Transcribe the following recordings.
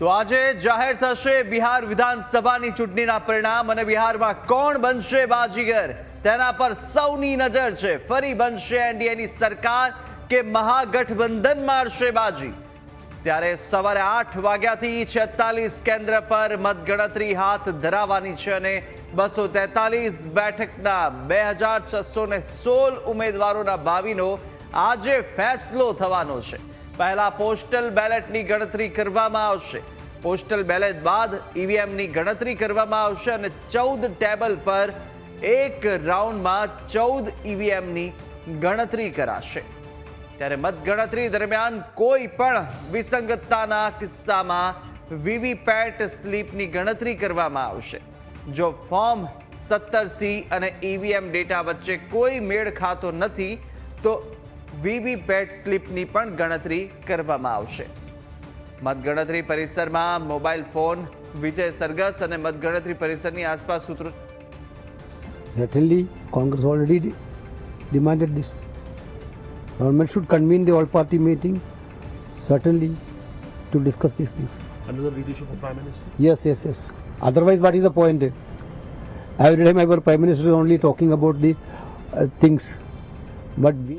તો આજે જાહેર થશે બિહાર વિધાનસભાની ચૂંટણીના પરિણામ અને બિહારમાં કોણ બનશે બાજીગર? તેના પર સૌની નજર છે. ફરી બનશે એનડીએની સરકાર કે મહાગઠબંધન મારશે બાજી? ત્યારે સવારે આઠ વાગ્યાથી છેતાલીસ કેન્દ્ર પર મતગણતરી હાથ ધરાવવાની છે અને બસો તેતાલીસ બેઠકના બે હજાર છસો સોળ ઉમેદવારોના ભાવિનો આજે ફેસલો થવાનો છે. પહેલા પોસ્ટલ બેલેટની ગણતરી કરવામાં આવશે. પોસ્ટલ બેલેટ બાદ ઈવીએમની ગણતરી કરવામાં આવશે અને ચૌદ ટેબલ પર એક રાઉન્ડમાં ચૌદ ઈવીએમની ગણતરી કરાશે. ત્યારે મતગણતરી દરમિયાન કોઈ પણ વિસંગતતાના કિસ્સામાં વીવીપેટ સ્લીપની ગણતરી કરવામાં આવશે. જો ફોર્મ સત્તર સી અને ઈવીએમ ડેટા વચ્ચે કોઈ મેળ ખાતો નથી, તો વીવીપેટ સ્લીપની પણ ગણતરી કરવામાં આવશે મતગણતરી પરિસરમાં મોબાઈલ ફોન વિજય સરગસ અને મતગણતરી પરિસરની આસપાસ સૂત્રો Certainly, Congress already de- demanded this. Government should convene the all-party meeting, certainly, to discuss these things. Another leadership of Prime Minister? Yes, yes, yes. Otherwise, what is the point? Every time our Prime Minister is only talking about the uh, things. But we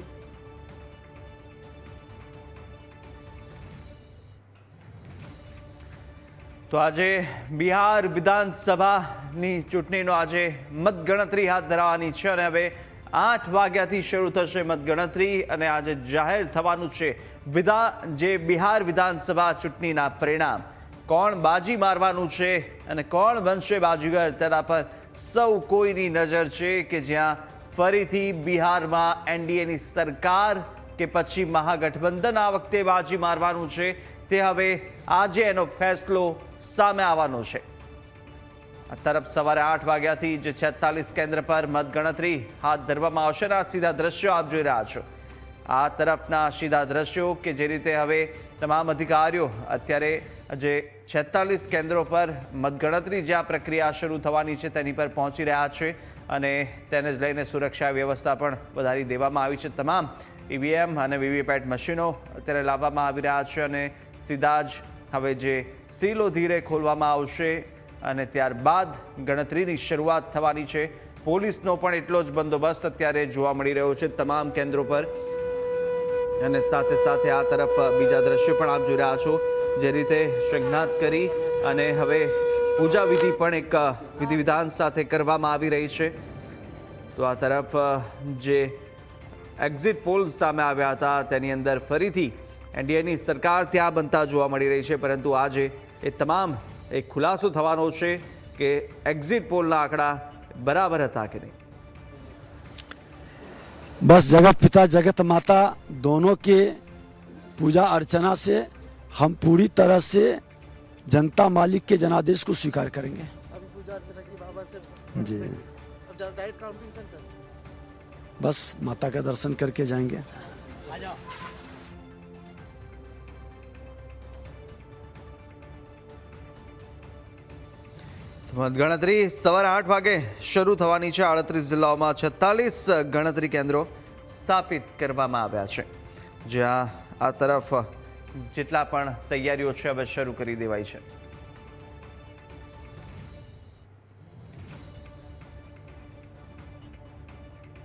તો આજે બિહાર વિધાનસભાની ચૂંટણીનો આજે મતગણતરી હાથ ધરાવવાની છે અને હવે આઠ વાગ્યાથી શરૂ થશે મતગણતરી અને આજે જાહેર થવાનું છે વિધા, જે બિહાર વિધાનસભા ચૂંટણીના પરિણામ. કોણ બાજી મારવાનું છે અને કોણ બનશે બાજીગર તેના પર સૌ કોઈની નજર છે કે જ્યાં ફરીથી બિહારમાં એનડીએની સરકાર કે પછી મહાગઠબંધન આ વખતે બાજી મારવાનું છે. તે હવે આજે એનો ફેસલો સામે આવવાનો છે. આ તરફ સવારે આઠ વાગ્યાથી જે છેતાલીસ કેન્દ્ર પર મતગણતરી હાથ ધરવામાં આવશે અને આ સીધા દ્રશ્યો આપ જોઈ રહ્યા છો. આ તરફના સીધા દ્રશ્યો કે જે રીતે હવે તમામ અધિકારીઓ અત્યારે જે છેતાલીસ કેન્દ્રો પર મતગણતરી જ્યાં પ્રક્રિયા શરૂ થવાની છે તેની પર પહોંચી રહ્યા છે અને તેને જ લઈને સુરક્ષા વ્યવસ્થા પણ વધારી દેવામાં આવી છે. તમામ ઈવીએમ અને વીવીપેટ મશીનો અત્યારે લાવવામાં આવી રહ્યા છે અને સીધા જ હવે જે સીલો ધીરે ખોલવામાં આવશે અને ત્યારબાદ ગણતરીની શરૂઆત થવાની છે. પોલીસનો પણ એટલો જ બંદોબસ્ત અત્યારે જોવા મળી રહ્યો છે તમામ કેન્દ્રો પર. અને સાથે સાથે આ તરફ બીજા દ્રશ્યો પણ આપ જોઈ રહ્યા છો, જે રીતે સંજ્ઞાત કરી અને હવે પૂજા વિધિ પણ એક વિધિ વિધાન સાથે કરવામાં આવી રહી છે. તો આ તરફ જે એક્ઝિટ પોલ્સ સામે આવ્યા હતા, તેની અંદર ફરીથી એનડીએની સરકાર ત્યાં બનતા જોવા મળી રહી છે પરંતુ આજે એ તમામ એક ખુલાસો થવાનો છે કે એક્ઝિટ પોલના આંકડા બરાબર હતા કે નહીં बस जगत पिता जगत माता दोनों के पूजा अर्चना से हम पूरी तरह से जनता मालिक के जनादेश को स्वीकार करेंगे अभी पूजा अर्चना की बाबा से जी अब जा डायरेक्ट काउंटिंग सेंटर बस माता का दर्शन करके जाएंगे ગણતરી સવારે આઠ વાગે શરૂ થવાની છે. આડત્રીસ જિલ્લાઓમાં છત્તાલીસ ગણતરી કેન્દ્રો સ્થાપિત કરવામાં આવ્યા છે. જ્યાં આ તરફ જેટલા પણ તૈયારીઓ છે, હવે શરૂ કરી દેવાઈ છે.